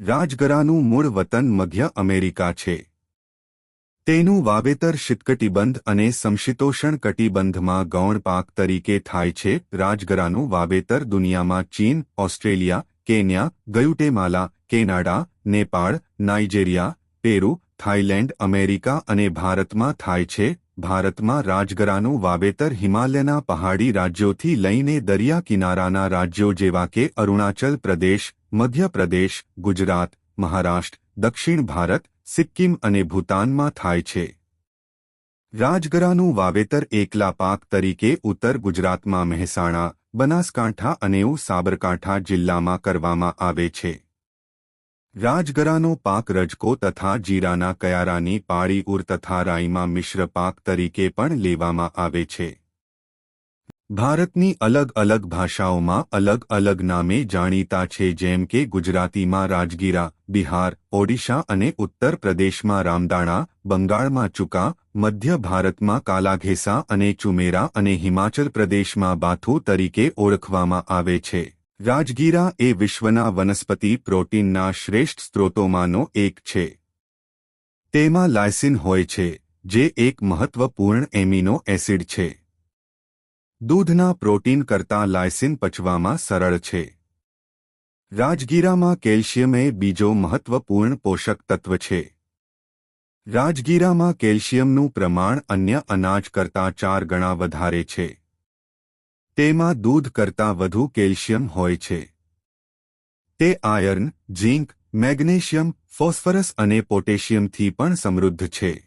રાજગરાનું મૂળ વતન મધ્ય અમેરિકા છે. તેનું વાવેતર શીતકટિબંધ અને સમશીતોષણ કટિબંધમાં ગૌણ પાક તરીકે થાય છે. રાજગરાનું વાવેતર દુનિયામાં ચીન, Australia, Kenya, Guatemala, Canada, Nepal, Nigeria, Peru, Thailand, America અને ભારતમાં થાય છે. ભારતમાં રાજગરાનું વાવેતર હિમાલયના પહાડી રાજ્યોથી લઈને દરિયા કિનારાના રાજ્યો જેવા કે અરુણાચલ પ્રદેશ મધ્યપ્રદેશ, ગુજરાત, મહારાષ્ટ્ર, દક્ષિણ ભારત, સિક્કિમ અને ભૂતાનમાં થાય છે. રાજગરાનું વાવેતર એકલા પાક તરીકે ઉત્તર ગુજરાતમાં મહેસાણા, બનાસકાંઠા અને સાબરકાંઠા જિલ્લામાં કરવામાં આવે છે. રાજગરાનો પાક રજકો તથા જીરાના કયારાની પાળી ઉર તથા રાઈમાં મિશ્ર પાક તરીકે પણ લેવામાં આવે છે. ભારતની અલગ અલગ ભાષાઓમાં અલગ અલગ નામે જાણીતા છે જેમ કે ગુજરાતીમાં રાજગીરા, બિહાર, ઓડિશા અને ઉત્તર પ્રદેશમાં રામદાણા, બંગાળમાં ચુકા, મધ્ય ભારતમાં કાલાઘેસા અને ચુમેરા અને હિમાચલ પ્રદેશમાં બાથુ તરીકે ઓળખવામાં આવે છે. રાજગીરા એ વિશ્વના વનસ્પતિ પ્રોટીનના શ્રેષ્ઠ સ્ત્રોતોમાંનો એક છે. તેમાં લાયસિન હોય છે, જે એક મહત્વપૂર્ણ એમિનો એસિડ છે. દૂધના પ્રોટીન કરતાં લાયસિન પચવામાં સરળ છે. રાજગીરામાં કેલ્શિયમ એ બીજો મહત્વપૂર્ણ પોષક તત્વ છે. રાજગીરામાં કેલ્શિયમનું પ્રમાણ અન્ય અનાજ કરતાં ચાર ગણા વધારે છે. તેમાં દૂધ કરતાં વધુ કેલ્શિયમ હોય છે. તે આયર્ન, ઝીંક, મેગ્નેશિયમ, ફોસ્ફરસ અને પોટેશિયમથી પણ સમૃદ્ધ છે.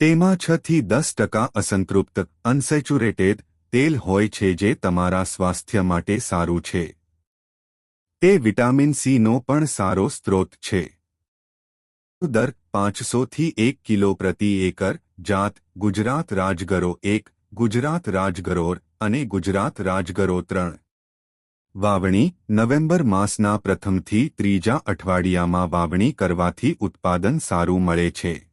તેમાં છ થી દસ ટકા અસંતૃપ્ત, અનસેચ્યુરેટેડ તેલ હોય છે જે તમારા સ્વાસ્થ્ય માટે સારું છે. તે વિટામિન સીનો પણ સારો સ્ત્રોત છે. દર પાંચસોથી એક કિલો પ્રતિ એકર જાત ગુજરાત રાજગરો એક, ગુજરાત રાજગરોર અને ગુજરાત રાજગરો ત્રણ. વાવણી નવેમ્બર માસના પ્રથમથી ત્રીજા અઠવાડિયામાં વાવણી કરવાથી ઉત્પાદન સારું મળે છે.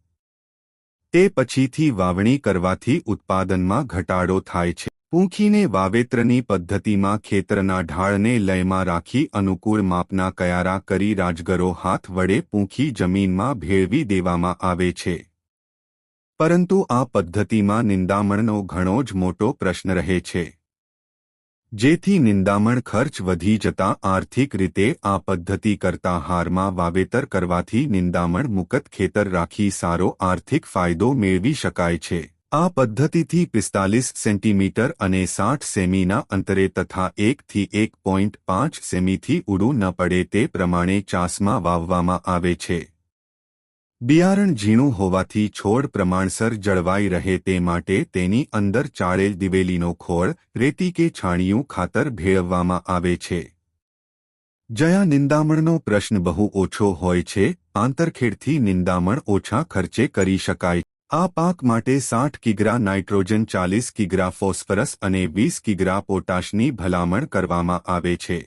તે પછીથી વાવણી કરવાથી ઉત્પાદનમાં ઘટાડો થાય છે. પૂંખીને વાવેતરની પદ્ધતિમાં ખેતરના ઢાળને લયમાં રાખી અનુકૂળ માપના કયારા કરી રાજગરો હાથ વડે પૂંખી જમીનમાં ભેળવી દેવામાં આવે છે. પરંતુ આ પદ્ધતિમાં નિંદામણનો ઘણો જ મોટો પ્રશ્ન રહે છે. જેથી નિંદામણ ખર્ચ વધી જતા આર્થિક રીતે આ પદ્ધતિ કરતા હારમાં વાવેતર કરવાથી નિંદામણ મુકત ખેતર રાખી સારો આર્થિક ફાયદો મેળવી શકાય છે. આ પદ્ધતિથી પિસ્તાલીસ સેન્ટીમીટર અને સાઠ સેમીના અંતરે તથા એકથી એક પોઈન્ટ પાંચ સેમીથી ઉડું ન પડે તે પ્રમાણે ચાસમાં વાવવામાં આવે છે. બિયારણ ઝીણું હોવાથી છોડ પ્રમાણસર જળવાઈ રહે તે માટે તેની અંદર ચાળેલ દિવેલીનો ખોળ, રેતી કે છાણિયું ખાતર ભેળવવામાં આવે છે. જયા નિંદામણનો પ્રશ્ન બહુ ઓછો હોય છે, આંતરખેડથી નિંદામણ ઓછા ખર્ચે કરી શકાય. આ પાક માટે સાઠ કિગ્રા નાઇટ્રોજન, ચાલીસ કિગ્રા ફોસ્ફરસ અને વીસ કિગ્રા પોટાશની ભલામણ કરવામાં આવે છે.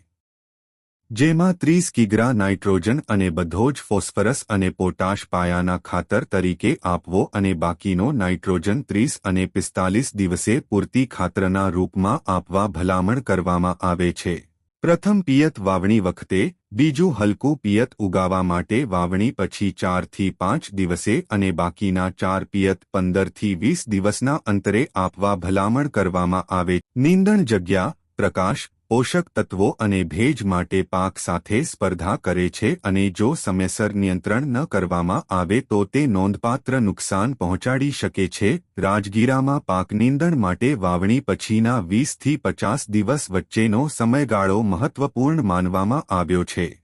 જેમાં ત્રીસ કિગ્રા નાઇટ્રોજન અને બધો જ ફોસ્ફરસ અને પોટાશ પાયાના ખાતર તરીકે આપવો અને બાકીનો નાઇટ્રોજન ત્રીસ અને પિસ્તાલીસ દિવસે પૂરતી ખાતરના રૂપમાં આપવા ભલામણ કરવામાં આવે છે. પ્રથમ પિયત વાવણી વખતે, બીજું હલકું પિયત ઉગાવા માટે વાવણી પછી ચારથી પાંચ દિવસે અને બાકીના ચાર પિયત પંદરથી વીસ દિવસના અંતરે આપવા ભલામણ કરવામાં આવે. નીંદણ જગ્યા, પ્રકાશ પોષક તત્વો અને ભેજ માટે પાક સાથે સ્પર્ધા કરે છે અને જો સમયસર નિયંત્રણ ન કરવામાં આવે તો તે નોંધપાત્ર નુકસાન પહોંચાડી શકે છે. રાજગીરામાં પાક નિંદણ માટે વાવણી પછીના વીસથી પચાસ દિવસ વચ્ચેનો સમયગાળો મહત્વપૂર્ણ માનવામાં આવ્યો છે.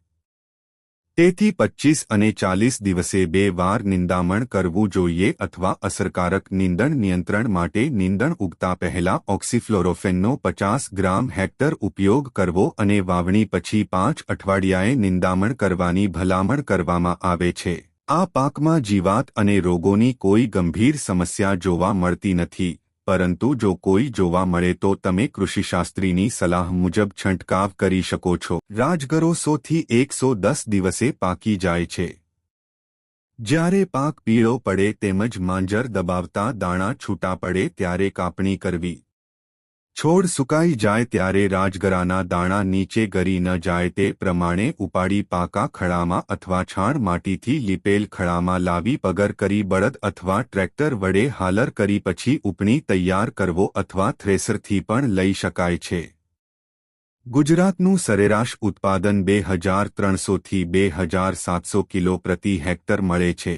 તેથી પચ્ચીસ અને ચાલીસ દિવસે બે વાર નિંદામણ કરવું જોઈએ અથવા અસરકારક નિંદણ નિયંત્રણ માટે નિંદણ ઉગતા પહેલા ઓક્સીફ્લોરોફેનનો પચાસ ગ્રામ હેક્ટર ઉપયોગ કરવો અને વાવણી પછી પાંચ અઠવાડિયાએ નિંદામણ કરવાની ભલામણ કરવામાં આવે છે. આ પાકમાં જીવાત અને રોગોની કોઈ ગંભીર સમસ્યા જોવા મળતી નથી. પરંતુ જો કોઈ જોવા મળે તો તમે કૃષિશાસ્ત્રીની સલાહ મુજબ છંટકાવ કરી શકો છો. રાજગરો સોથી એકસો દસ દિવસે પાકી જાય છે. જ્યારે પાક પીળો પડે તેમજ માંજર દબાવતા દાણા છૂટા પડે ત્યારે કાપણી કરવી. છોડ સુકાઈ જાય ત્યારે રાજગરાના દાણા નીચે ગરી ન જાય તે પ્રમાણે ઉપાડી પાકા ખળામાં અથવા છાણ માટીથી લીપેલ ખળામાં લાવી પગર કરી બળદ અથવા ટ્રેક્ટર વડે હાલર કરી પછી ઉપણી તૈયાર કરવો અથવા થ્રેસરથી પણ લઈ શકાય છે. ગુજરાતનું સરેરાશ ઉત્પાદન બે હજાર ત્રણસોથી બે હજાર સાતસો કિલો પ્રતિ હેક્ટર મળે છે.